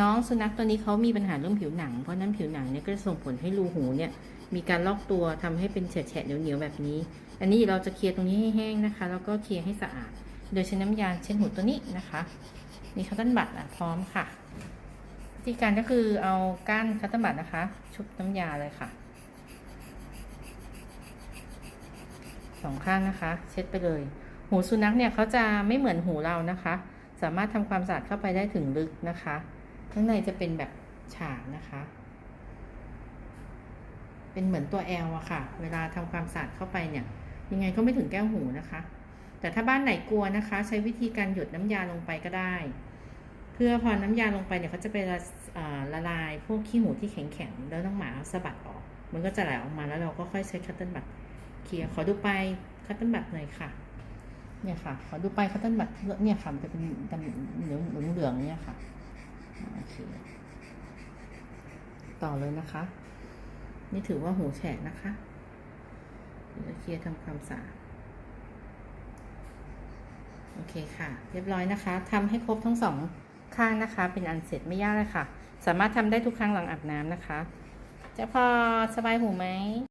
น้องสุนัขตัวนี้เขามีปัญหาเรื่องผิวหนัง เพราะนั้นผิวหนังเนี่ยก็จะส่งผลให้รูหูเนี่ยมีการลอกตัวทำให้เป็นแฉะเหนียวๆแบบนี้ อันนี้เราจะเคลียร์ตรงนี้ให้แห้งนะคะ แล้วก็เคลียร์ให้สะอาด โดยใช้น้ำยาเช็ดหูตัวนี้นะคะมีคัตติ้ลบัตอะพร้อมค่ะวิธีการก็คือเอาก้านคัตติ้ลบัตนะคะ ชุบน้ำยาเลยค่ะสองข้างนะคะ เช็ดไปเลย หูสุนัขเนี่ยเขาจะไม่เหมือนหูเรานะคะ สามารถทำความสะอาดเข้าไปได้ถึงลึกนะคะ ข้างในจะเป็นแบบฉากนะคะ เป็นเหมือนตัวแอลอะค่ะ เวลาทำความสะอาดเข้าไปเนี่ย ยังไงก็ไม่ถึงแก้วหูนะคะ แต่ถ้าบ้านไหนกลัวนะคะ ใช้วิธีการหยดน้ำยาลงไปก็ได้ เพื่อพอน้ำยาลงไปเนี่ยเขาจะไปละละลายพวกขี้หูที่แข็งๆแล้วน้องหมาสะบัดออก มันก็จะไหลออกมาแล้วเราก็ค่อยใช้คัตเติ้ลบัตเคลียร์ขอดูไปคัตเติ้ลบัตหน่อยค่ะเนี่ยค่ะ ขอดูไปคัตเติ้ลบัตเนี่ยค่ะ มันจะเป็นดำเหลืองเหลืองๆเนี่ยค่ะ ต่อเลยนะคะ นี่ถือว่าหูแฉะนะคะเดี๋ยวจะเคลียร์ทำความสะอาดโอเคค่ะ เรียบร้อยนะคะทำให้ครบทั้งสองข้างนะคะ เป็นอันเสร็จไม่ยากเลยค่ะ สามารถทำได้ทุกครั้งหลังอาบน้ำนะคะ จะพอสบายหูไหม